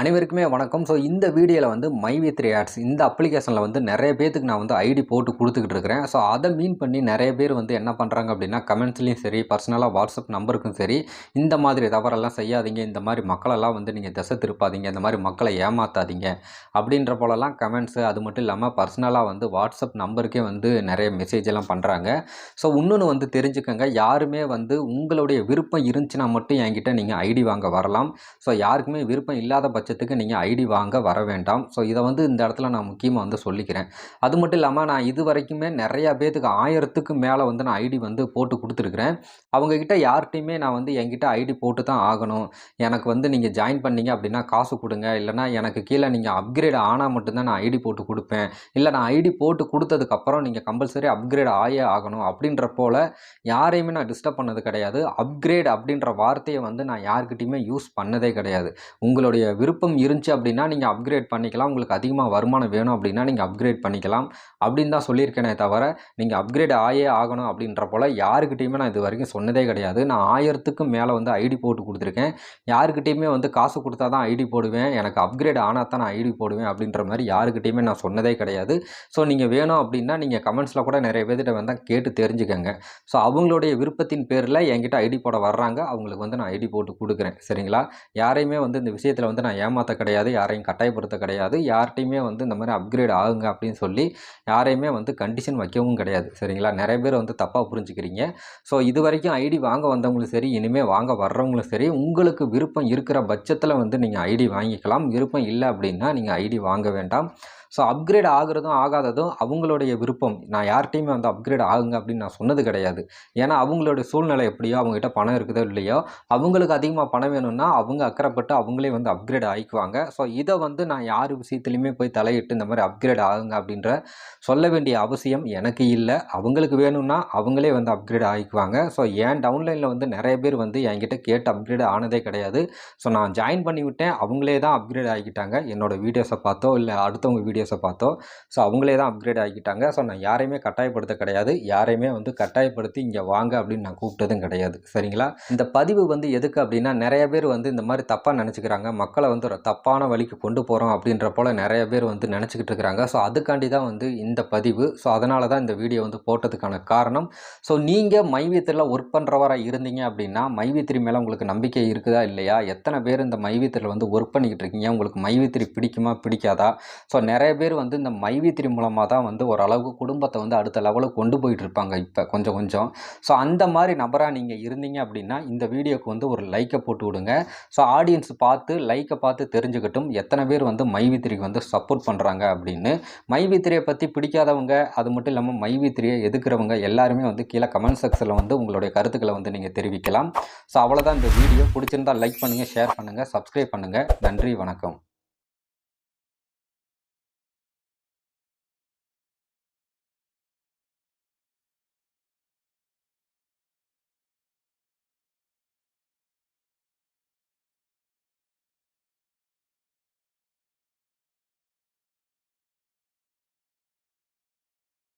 அனைவருக்குமே வணக்கம். ஸோ இந்த வீடியோவில் வந்து மை வித் ஆட்ஸ் இந்த அப்ளிகேஷனில் வந்து நிறைய பேத்துக்கு நான் வந்து ஐடி போட்டு கொடுத்துக்கிட்டு இருக்கிறேன். ஸோ அதை மீன் பண்ணி நிறைய பேர் வந்து என்ன பண்ணுறாங்க அப்படின்னா கமெண்ட்ஸ்லையும் சரி பர்சனலாக வாட்ஸ்அப் நம்பருக்கும் சரி இந்த மாதிரி தவறெல்லாம் செய்யாதீங்க. இந்த மாதிரி மக்களெல்லாம் வந்து நீங்கள் திசை திருப்பாதீங்க. இந்த மாதிரி மக்களை ஏமாற்றாதீங்க அப்படின்ற போலலாம் கமெண்ட்ஸு அது மட்டும் இல்லாமல் பர்சனலாக வந்து வாட்ஸ்அப் நம்பருக்கே வந்து நிறைய மெசேஜ் எல்லாம் பண்ணுறாங்க ஸோ இன்னொன்று வந்து தெரிஞ்சுக்கோங்க. யாருமே வந்து உங்களுடைய விருப்பம் இருந்துச்சுன்னா மட்டும் என்கிட்ட நீங்கள் ஐடி வாங்க வரலாம். ஸோ யாருக்குமே விருப்பம் இல்லாத பட்சம் பட்சத்துக்கு நீங்கள் ஐடி வாங்க வர வேண்டாம். ஸோ இதை வந்து இந்த இடத்துல நான் முக்கியமாக வந்து சொல்லிக்கிறேன். அது மட்டும் இல்லாமல் நான் இது வரைக்குமே நிறையா பேத்துக்கு ஆயிரத்துக்கு மேலே வந்து நான் ஐடி வந்து போட்டு கொடுத்துருக்குறேன். அவங்கக்கிட்ட யார்கிட்டையுமே நான் வந்து என்கிட்ட ஐடி போட்டு தான் ஆகணும். எனக்கு வந்து நீங்கள் ஜாயின் பண்ணீங்க அப்படின்னா காசு கொடுங்க. இல்லைனா எனக்கு கீழே நீங்கள் அப்கிரேட் ஆனால் மட்டும்தான் நான் ஐடி போட்டு கொடுப்பேன். இல்லை நான் ஐடி போட்டு கொடுத்ததுக்கப்புறம் நீங்கள் கம்பல்சரி அப்கிரேட் ஆயே ஆகணும். அப்படின்ற போல் யாரையுமே நான் டிஸ்டர்ப் பண்ணது கிடையாது. அப்கிரேட் அப்படின்ற வார்த்தையை வந்து நான் யார்கிட்டையுமே யூஸ் பண்ணதே கிடையாது. உங்களுடைய விருப்பம் விருப்பம் இருந்துச்சு அப்படின்னா நீங்கள் அப்கிரேட் பண்ணிக்கலாம். உங்களுக்கு அதிகமாக வருமானம் வேணும் அப்படின்னா நீங்கள் அப்கிரேட் பண்ணிக்கலாம். அப்படின்னு தான் சொல்லியிருக்கேனே தவிர நீங்கள் அப்கிரேட் ஆயே ஆகணும் அப்படின்ற போல் யாருக்கிட்டையுமே நான் இது வரைக்கும் சொன்னதே கிடையாது. நான் ஆயிரத்துக்கும் மேலே வந்து ஐடி போட்டு கொடுத்துருக்கேன். யாருக்கிட்டையுமே வந்து காசு கொடுத்தா தான் ஐடி போடுவேன். எனக்கு அப்கிரேட் ஆனால் தான் நான் ஐடி போடுவேன் அப்படின்ற மாதிரி யாருக்கிட்டையுமே நான் சொன்னதே கிடையாது. ஸோ நீங்கள் வேணும் அப்படின்னா நீங்கள் கமெண்ட்ஸில் கூட நிறைய பேர்கிட்ட வந்தால் கேட்டு தெரிஞ்சுக்கங்க. ஸோ அவங்களுடைய விருப்பத்தின் பேரில் என்கிட்ட ஐடி போட வர்றாங்க. அவங்களுக்கு வந்து நான் ஐடி போட்டு கொடுக்குறேன். சரிங்களா? யாரையுமே வந்து இந்த விஷயத்தில் வந்து நான் ஏமாற்ற கிடையாது யாரையும் கட்டாயப்படுத்த கிடையாது. யார்கிட்டையுமே வந்து இந்த மாதிரி அப்கிரேட் ஆகுங்க அப்படின்னு சொல்லி யாரையுமே வந்து கண்டிஷன் வைக்கவும் கிடையாது. சரிங்களா? நிறைய பேர் வந்து தப்பாக புரிஞ்சுக்கிறீங்க. ஸோ இது வரைக்கும் ஐடி வாங்க வந்தவங்களும் சரி இனிமேல் வாங்க வர்றவங்களும் சரி உங்களுக்கு விருப்பம் இருக்கிற பட்சத்தில் வந்து நீங்கள் ஐடி வாங்கிக்கலாம். விருப்பம் இல்லை அப்படின்னா நீங்கள் ஐடி வாங்க வேண்டாம். ஸோ அப்கிரேட் ஆகிறதும் ஆகாததும் அவங்களுடைய விருப்பம். நான் யார்கிட்டையுமே வந்து அப்கிரேட் ஆகுங்க அப்படின்னு நான் சொன்னது கிடையாது. ஏன்னா அவங்களுடைய சூழ்நிலை எப்படியோ அவங்ககிட்ட பணம் இருக்குதோ இல்லையோ அவங்களுக்கு அதிகமாக பணம் வேணும்னா அவங்க அக்கறைப்பட்டு அவங்களே வந்து அப்கிரேட் ஆகிக்குவாங்க ஸோ இதை வந்து நான் யார் விஷயத்துலையுமே போய் தலையிட்டு இந்த மாதிரி அப்கிரேட் ஆகுங்க அப்படின்ற சொல்ல வேண்டிய அவசியம் எனக்கு இல்லை. அவங்களுக்கு வேணும்னா அவங்களே வந்து அப்கிரேட் ஆகிக்குவாங்க ஸோ ஏன் டவுன்லைனில் வந்து நிறைய பேர் வந்து என்கிட்ட கேட்டு அப்கிரேட் ஆனதே கிடையாது. ஸோ நான் ஜாயின் பண்ணிவிட்டேன். அவங்களே தான் அப்கிரேட் ஆகிக்கிட்டாங்க. என்னோடய வீடியோஸை பார்த்தோ இல்லை அடுத்தவங்க வீடியோ வீடியோஸை பார்த்தோம். ஸோ அவங்களே தான் அப்கிரேட் ஆகிக்கிட்டாங்க ஸோ நான் யாரையுமே கட்டாயப்படுத்த கிடையாது. யாரையுமே வந்து கட்டாயப்படுத்தி இங்கே வாங்க அப்படின்னு நான் கூப்பிட்டதும் கிடையாது. சரிங்களா? இந்த பதிவு வந்து எதுக்கு அப்படின்னா நிறைய பேர் வந்து இந்த மாதிரி தப்பாக நினச்சிக்கிறாங்க. மக்களை வந்து ஒரு தப்பான வழிக்கு கொண்டு போகிறோம் அப்படின்ற போல் நிறைய பேர் வந்து நினச்சிக்கிட்டு இருக்கிறாங்க ஸோ அதுக்காண்டி தான் வந்து இந்த பதிவு. ஸோ அதனால தான் இந்த வீடியோ வந்து போட்டதுக்கான காரணம். ஸோ நீங்கள் மைவீத்தில் ஒர்க் பண்ணுறவராக இருந்தீங்க அப்படின்னா மைவீத்திரி மேலே உங்களுக்கு நம்பிக்கை இருக்குதா இல்லையா? எத்தனை பேர் இந்த மைவீத்தில் வந்து ஒர்க் பண்ணிக்கிட்டு இருக்கீங்க? உங்களுக்கு மைவீத்திரி பிடிக்குமா? பிடிக்காதா? ஸோ நிறைய நிறைய பேர் வந்து இந்த மைவித்திரி மூலமாக தான் வந்து ஓரளவுக்கு குடும்பத்தை வந்து அடுத்த லெவலுக்கு கொண்டு போயிட்டு இருப்பாங்க இப்போ கொஞ்சம் கொஞ்சம். ஸோ அந்த மாதிரி நபராக நீங்கள் இருந்தீங்க அப்படின்னா இந்த வீடியோக்கு வந்து ஒரு லைக்கை போட்டு விடுங்க. ஸோ ஆடியன்ஸ் பார்த்து லைக்கை பார்த்து தெரிஞ்சுக்கட்டும் எத்தனை பேர் வந்து மைவித்திரிக்கு வந்து சப்போர்ட் பண்ணுறாங்க அப்படின்னு. மைவித்திரியை பற்றி பிடிக்காதவங்க அது மட்டும் இல்லாமல் மைவித்திரியை எதுக்குறவங்க எல்லாருமே வந்து கீழே கமெண்ட் செக்ஷனில் வந்து உங்களுடைய கருத்துக்களை வந்து நீங்கள் தெரிவிக்கலாம். ஸோ அவ்வளோதான் இந்த வீடியோ. பிடிச்சிருந்தால் லைக் பண்ணுங்கள் ஷேர் பண்ணுங்கள் சப்ஸ்கிரைப் பண்ணுங்கள் நன்றி வணக்கம்.